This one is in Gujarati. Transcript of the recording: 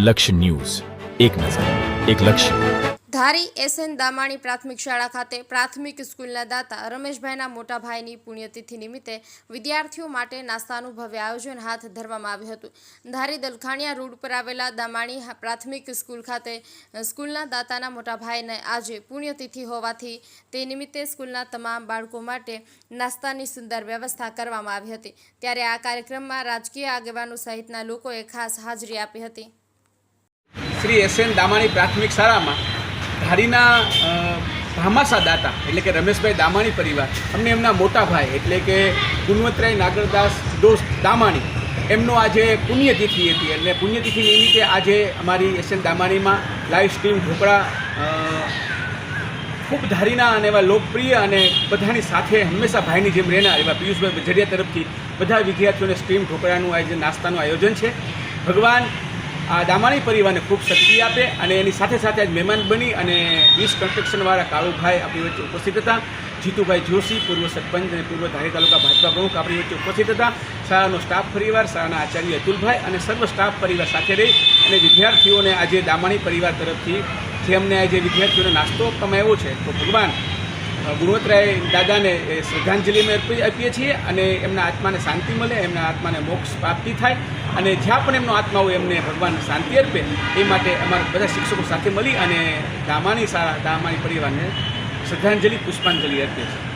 લક્ષ્ય ન્યૂઝ. એક નજર, એક લક્ષ્ય. ધારી એસએન દામાણી પ્રાથમિક શાળા ખાતે પ્રાથમિક સ્કૂલના દાતા રમેશભાઈના મોટા ભાઈની પુણ્યતિથિ નિમિત્તે વિદ્યાર્થીઓ માટે નાસ્તાનું ભવ્ય આયોજન હાથ ધરવામાં આવ્યું હતું. ધારી દલખાણિયા રોડ પર આવેલા દામાણી પ્રાથમિક સ્કૂલ ખાતે સ્કૂલના દાતાના મોટા ભાઈને આજે પુણ્યતિથિ હોવાથી તે નિમિત્તે સ્કૂલના તમામ બાળકો માટે નાસ્તાની સુંદર વ્યવસ્થા કરવામાં આવી હતી. ત્યારે આ કાર્યક્રમમાં રાજકીય આગેવાનો સહિતના લોકોએ ખાસ હાજરી આપી હતી. શ્રી એસ એન દામાણી પ્રાથમિક શાળામાં ધારીના ભામાસા દાતા એટલે કે રમેશભાઈ દામાણી પરિવાર, અમને એમના મોટા ભાઈ એટલે કે ગુણવંતરાય નાગરદાસ દોસ્ત દામાણી, એમનો આજે પુણ્યતિથિ હતી. એટલે પુણ્યતિથિ નિમિત્તે આજે અમારી એસ એન દામાણીમાં લાઈવ સ્ટ્રીમ ઢોકળા ખૂબ ધારીના અને એવા લોકપ્રિય અને બધાની સાથે હંમેશા ભાઈની જેમ રહેનાર એવા પિયુષભાઈ બજરિયા તરફથી બધા વિદ્યાર્થીઓને સ્ટ્રીમ ઢોકળાનું આજે નાસ્તાનું આયોજન છે. ભગવાન આ દામાણી પરિવારને ખૂબ શક્તિ આપે અને એની સાથે સાથે આજ મહેમાન બની અને વીસ કન્સ્ટ્રક્શનવાળા કાળુભાઈ આપણી વચ્ચે ઉપસ્થિત હતા. જીતુભાઈ જોશી, પૂર્વ સરપંચ અને પૂર્વ ધારી તાલુકા ભાજપા પ્રમુખ આપણી વચ્ચે ઉપસ્થિત હતા. શાળાનો સ્ટાફ પરિવાર, શાળાના આચાર્ય અતુલભાઈ અને સર્વ સ્ટાફ પરિવાર સાથે રહી અને વિદ્યાર્થીઓને આજે દામાણી પરિવાર તરફથી જે અમને આજે વિદ્યાર્થીઓને નાસ્તો આવ્યો છે, તો ભગવાન અ, ગુણવંતરાય દાદાને શ્રદ્ધાંજલિ અમે આપીએ છીએ અને એમના આત્માને શાંતિ મળે એમના આત્માને મોક્ષ પ્રાપ્તિ થાય અને જ્યાં પણ એમનો આત્મા હોય એમને ભગવાન શાંતિ અર્પે એ માટે અમારા બધા શિક્ષકો સાથે મળી અને દામાની શાળા દામાની પરિવારને શ્રદ્ધાંજલિ પુષ્પાંજલિ અર્પે છીએ